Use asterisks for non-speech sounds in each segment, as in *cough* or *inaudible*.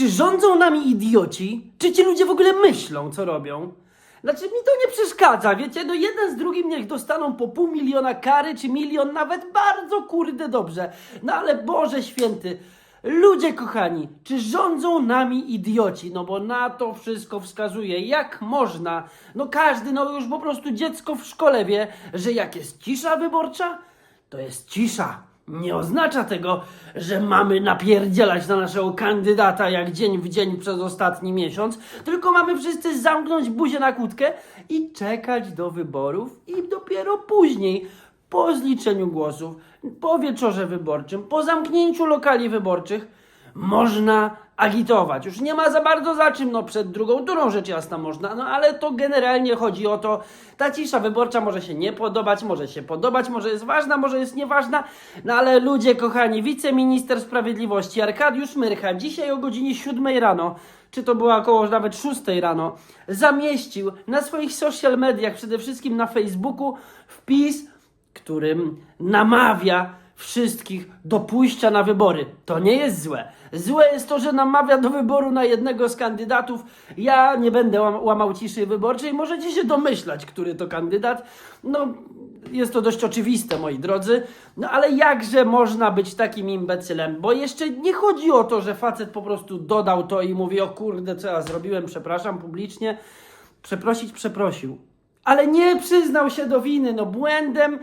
Czy rządzą nami idioci? Czy ci ludzie w ogóle myślą, co robią? Znaczy mi to nie przeszkadza, wiecie, no jeden z drugim niech dostaną po pół miliona kary, czy milion nawet, bardzo kurde dobrze. No ale Boże Święty, ludzie kochani, czy rządzą nami idioci? No bo na to wszystko wskazuje, jak można, no każdy, no już po prostu dziecko w szkole wie, że jak jest cisza wyborcza, to jest cisza. Nie oznacza tego, że mamy napierdzielać na naszego kandydata jak dzień w dzień przez ostatni miesiąc, tylko mamy wszyscy zamknąć buzię na kłódkę i czekać do wyborów i dopiero później, po zliczeniu głosów, po wieczorze wyborczym, po zamknięciu lokali wyborczych, można agitować. Już nie ma za bardzo za czym, no przed drugą turą rzecz jasna można, no ale to generalnie chodzi o to, ta cisza wyborcza może się nie podobać, może się podobać, może jest ważna, może jest nieważna, no ale ludzie kochani, wiceminister sprawiedliwości Arkadiusz Myrcha dzisiaj o godzinie 7 rano, czy to była około nawet 6 rano, zamieścił na swoich social mediach, przede wszystkim na Facebooku, wpis, którym namawia wszystkich do pójścia na wybory. To nie jest złe. Złe jest to, że namawia do wyboru na jednego z kandydatów. Ja nie będę łam- łamał ciszy wyborczej. Możecie się domyślać, który to kandydat. No, jest to dość oczywiste, moi drodzy. No ale jakże można być takim imbecylem? Bo jeszcze nie chodzi o to, że facet po prostu dodał to i mówi: O kurde, co ja zrobiłem, przepraszam publicznie. Przeprosić przeprosił. Ale nie przyznał się do winy. No błędem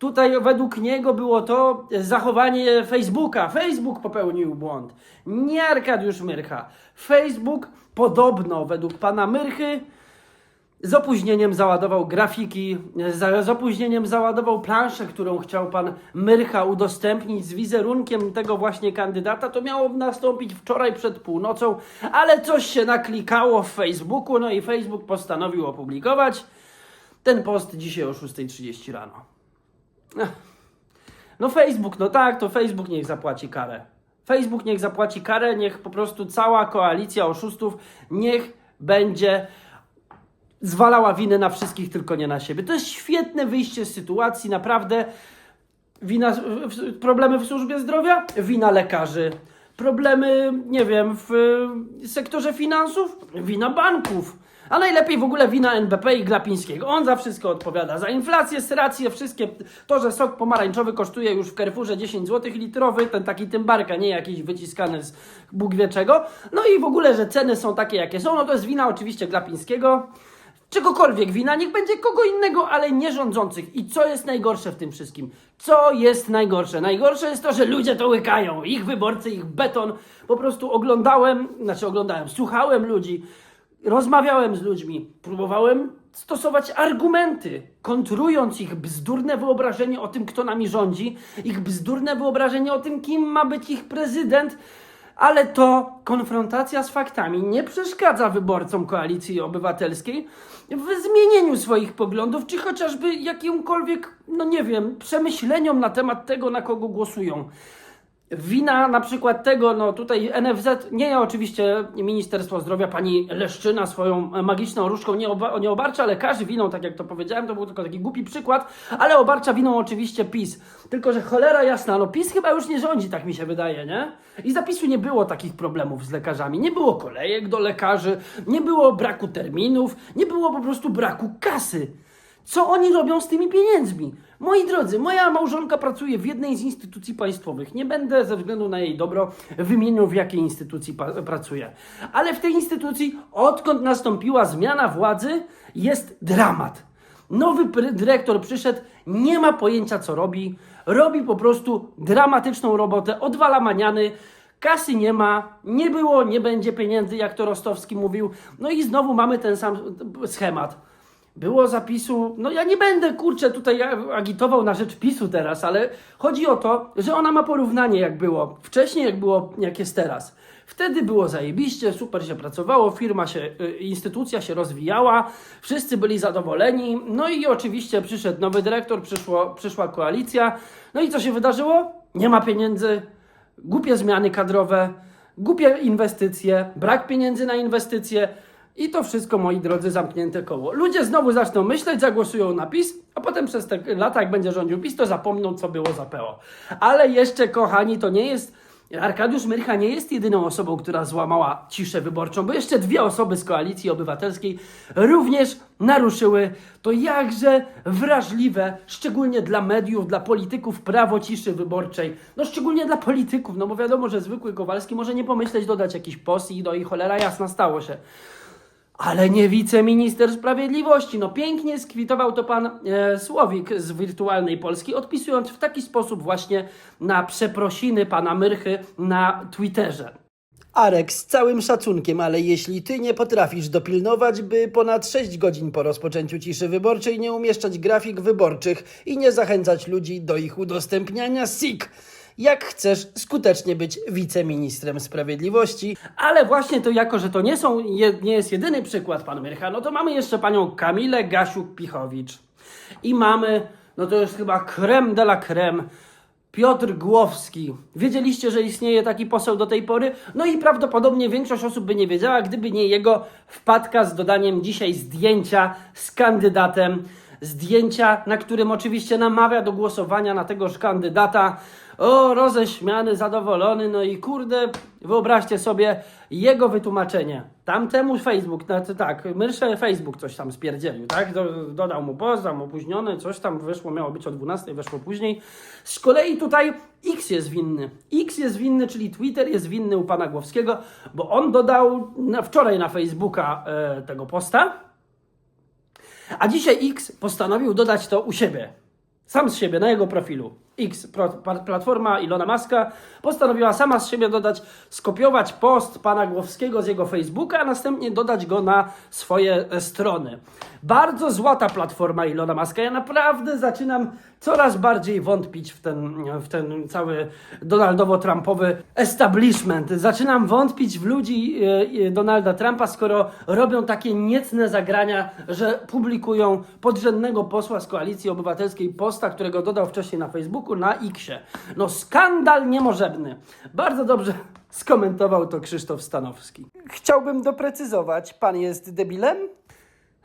tutaj według niego było to zachowanie Facebooka. Facebook popełnił błąd. Nie Arkadiusz Myrcha. Facebook podobno według pana Myrchy z opóźnieniem załadował grafiki, z opóźnieniem załadował planszę, którą chciał pan Myrcha udostępnić z wizerunkiem tego właśnie kandydata. To miało nastąpić wczoraj przed północą, ale coś się naklikało w Facebooku, no i Facebook postanowił opublikować ten post dzisiaj o 6.30 rano. No Facebook, no tak, to Facebook niech zapłaci karę. Facebook niech zapłaci karę, niech po prostu cała koalicja oszustów niech będzie zwalała winę na wszystkich, tylko nie na siebie. To jest świetne wyjście z sytuacji, naprawdę. Wina, problemy w służbie zdrowia? Wina lekarzy. Problemy, nie wiem, w sektorze finansów? Wina banków. A najlepiej w ogóle wina NBP i Glapińskiego. On za wszystko odpowiada. Za inflację, serację, wszystkie. To, że sok pomarańczowy kosztuje już w Carrefourze 10 zł litrowy, ten taki tymbarka, nie jakiś wyciskany z Bóg wie czego. No i w ogóle, że ceny są takie, jakie są, no to jest wina oczywiście Glapińskiego czegokolwiek wina, niech będzie kogo innego, ale nie rządzących. I co jest najgorsze w tym wszystkim? Co jest najgorsze? Najgorsze jest to, że ludzie to łykają. Ich wyborcy, ich beton. Po prostu oglądałem, znaczy oglądałem, słuchałem ludzi, rozmawiałem z ludźmi, próbowałem stosować argumenty, kontrując ich bzdurne wyobrażenie o tym, kto nami rządzi, ich bzdurne wyobrażenie o tym, kim ma być ich prezydent. Ale to konfrontacja z faktami nie przeszkadza wyborcom koalicji obywatelskiej w zmienieniu swoich poglądów, czy chociażby jakimkolwiek, no nie wiem, przemyśleniom na temat tego, na kogo głosują. Wina na przykład tego, no tutaj NFZ, nie oczywiście Ministerstwo Zdrowia, pani Leszczyna swoją magiczną różdżką nie, oba, nie obarcza lekarzy winą, tak jak to powiedziałem, to był tylko taki głupi przykład, ale obarcza winą oczywiście PiS. Tylko, że cholera jasna, no PiS chyba już nie rządzi, tak mi się wydaje, nie? I zapisu nie było takich problemów z lekarzami, nie było kolejek do lekarzy, nie było braku terminów, nie było po prostu braku kasy. Co oni robią z tymi pieniędzmi? Moi drodzy, moja małżonka pracuje w jednej z instytucji państwowych. Nie będę ze względu na jej dobro wymieniał, w jakiej instytucji pracuje. Ale w tej instytucji, odkąd nastąpiła zmiana władzy, jest dramat. Nowy dyrektor przyszedł, nie ma pojęcia co robi, robi po prostu dramatyczną robotę, odwala maniany, kasy nie ma, nie było, nie będzie pieniędzy, jak to Rostowski mówił. No i znowu mamy ten sam schemat. Było zapisu, no ja nie będę kurczę tutaj agitował na rzecz PiSu teraz, ale chodzi o to, że ona ma porównanie jak było wcześniej, jak było, jak jest teraz. Wtedy było zajebiście, super się pracowało, firma się, y, instytucja się rozwijała, wszyscy byli zadowoleni, no i oczywiście przyszedł nowy dyrektor, przyszło, przyszła koalicja, no i co się wydarzyło? Nie ma pieniędzy, głupie zmiany kadrowe, głupie inwestycje, brak pieniędzy na inwestycje i to wszystko, moi drodzy, zamknięte koło. Ludzie znowu zaczną myśleć, zagłosują na PiS, a potem przez te lata, jak będzie rządził PiS, to zapomną, co było za PO. Ale jeszcze, kochani, to nie jest Arkadiusz Myrcha nie jest jedyną osobą, która złamała ciszę wyborczą, bo jeszcze dwie osoby z Koalicji Obywatelskiej również naruszyły to jakże wrażliwe, szczególnie dla mediów, dla polityków, prawo ciszy wyborczej. No szczególnie dla polityków, no bo wiadomo, że zwykły Kowalski może nie pomyśleć dodać jakiś post i no i cholera jasna stało się. Ale nie wiceminister sprawiedliwości. No pięknie skwitował to pan e, Słowik z Wirtualnej Polski, odpisując w taki sposób właśnie na przeprosiny pana Myrchy na Twitterze. Arek, z całym szacunkiem, ale jeśli ty nie potrafisz dopilnować, by ponad 6 godzin po rozpoczęciu ciszy wyborczej nie umieszczać grafik wyborczych i nie zachęcać ludzi do ich udostępniania SIK, jak chcesz skutecznie być wiceministrem sprawiedliwości. Ale właśnie to jako, że to nie, są, nie jest jedyny przykład pan Myrcha, no to mamy jeszcze panią Kamilę Gasiuk-Pichowicz. I mamy, no to już chyba creme de la creme, Piotr Głowski. Wiedzieliście, że istnieje taki poseł do tej pory? No i prawdopodobnie większość osób by nie wiedziała, gdyby nie jego wpadka z dodaniem dzisiaj zdjęcia z kandydatem. Zdjęcia, na którym oczywiście namawia do głosowania na tegoż kandydata. O, roześmiany, zadowolony, no i kurde, wyobraźcie sobie jego wytłumaczenie. Tamtemu Facebook, znaczy tak, Myrsze Facebook coś tam spierdzielił, tak? Do- Dodał mu post, tam opóźniony, coś tam wyszło, miało być o 12, weszło później. Z kolei tutaj X jest winny. X jest winny, czyli Twitter jest winny u pana Głowskiego, bo on dodał na, wczoraj na Facebooka e, tego posta, a dzisiaj X postanowił dodać to u siebie. Sam z siebie, na jego profilu. X, platforma Ilona Maska, postanowiła sama z siebie dodać, skopiować post pana Głowskiego z jego Facebooka, a następnie dodać go na swoje e, strony. Bardzo złota platforma Ilona Maska. Ja naprawdę zaczynam coraz bardziej wątpić w ten, w ten cały Donaldowo-Trumpowy establishment. Zaczynam wątpić w ludzi e, e, Donalda Trumpa, skoro robią takie niecne zagrania, że publikują podrzędnego posła z Koalicji Obywatelskiej posta, którego dodał wcześniej na Facebooku, na Xie. No skandal niemożebny. Bardzo dobrze *laughs* skomentował to Krzysztof Stanowski. Chciałbym doprecyzować, pan jest debilem?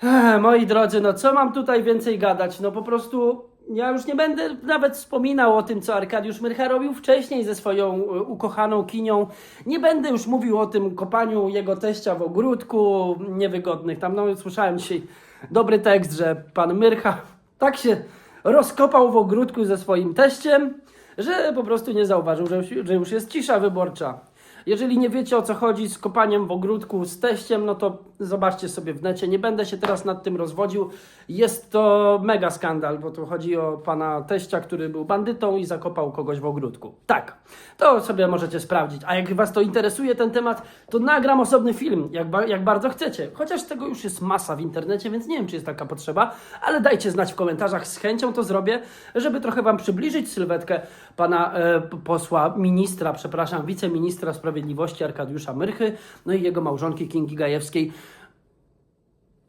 Ech, moi drodzy, no co mam tutaj więcej gadać? No po prostu ja już nie będę nawet wspominał o tym, co Arkadiusz Myrcha robił wcześniej ze swoją e, ukochaną kinią. Nie będę już mówił o tym kopaniu jego teścia w ogródku, niewygodnych. Tam no, słyszałem dzisiaj dobry tekst, że pan Myrcha *laughs* tak się rozkopał w ogródku ze swoim teściem, że po prostu nie zauważył, że, już jest cisza wyborcza. Jeżeli nie wiecie o co chodzi z kopaniem w ogródku z teściem, no to zobaczcie sobie w necie. Nie będę się teraz nad tym rozwodził. Jest to mega skandal, bo tu chodzi o pana teścia, który był bandytą i zakopał kogoś w ogródku. Tak, to sobie możecie sprawdzić. A jak was to interesuje ten temat, to nagram osobny film, jak, ba- jak bardzo chcecie. Chociaż tego już jest masa w internecie, więc nie wiem, czy jest taka potrzeba, ale dajcie znać w komentarzach. Z chęcią to zrobię, żeby trochę wam przybliżyć sylwetkę pana e, posła, ministra, przepraszam, wiceministra sprawiedliwości Arkadiusza Myrchy, no i jego małżonki Kingi Gajewskiej.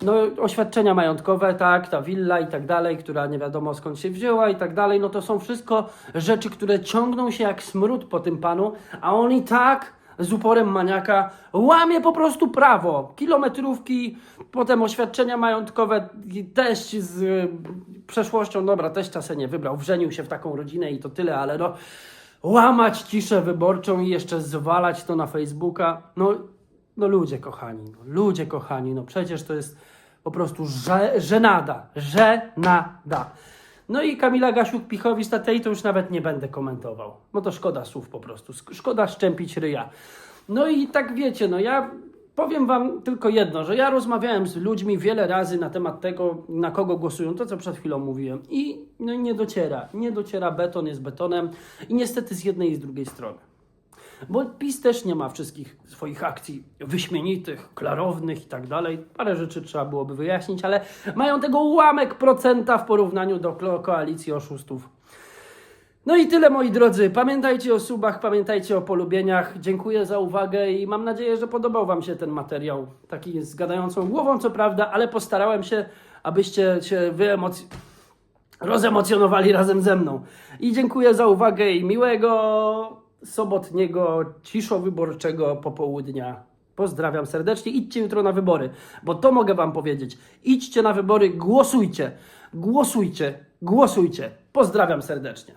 No, oświadczenia majątkowe, tak, ta willa i tak dalej, która nie wiadomo skąd się wzięła i tak dalej, no to są wszystko rzeczy, które ciągną się jak smród po tym panu, a on i tak z uporem maniaka łamie po prostu prawo. Kilometrówki, potem oświadczenia majątkowe, teść z y, przeszłością, dobra, teścia se nie wybrał, wrzenił się w taką rodzinę i to tyle, ale no łamać ciszę wyborczą i jeszcze zwalać to na Facebooka, no, no ludzie kochani, no, ludzie kochani, no przecież to jest po prostu że, żenada, żenada. No i Kamila Gasiuk-Pichowicz, tej to już nawet nie będę komentował, bo to szkoda słów po prostu, szkoda szczępić ryja. No i tak wiecie, no ja powiem wam tylko jedno, że ja rozmawiałem z ludźmi wiele razy na temat tego, na kogo głosują, to co przed chwilą mówiłem i no, nie dociera, nie dociera, beton jest betonem i niestety z jednej i z drugiej strony. Bo PiS też nie ma wszystkich swoich akcji wyśmienitych, klarownych i tak dalej. Parę rzeczy trzeba byłoby wyjaśnić, ale mają tego ułamek procenta w porównaniu do ko- koalicji oszustów. No i tyle moi drodzy. Pamiętajcie o subach, pamiętajcie o polubieniach. Dziękuję za uwagę i mam nadzieję, że podobał Wam się ten materiał. Taki z gadającą głową, co prawda, ale postarałem się, abyście się wyemoc... rozemocjonowali razem ze mną. I dziękuję za uwagę i miłego sobotniego, ciszo-wyborczego popołudnia. Pozdrawiam serdecznie. Idźcie jutro na wybory, bo to mogę Wam powiedzieć. Idźcie na wybory, głosujcie, głosujcie, głosujcie. Pozdrawiam serdecznie.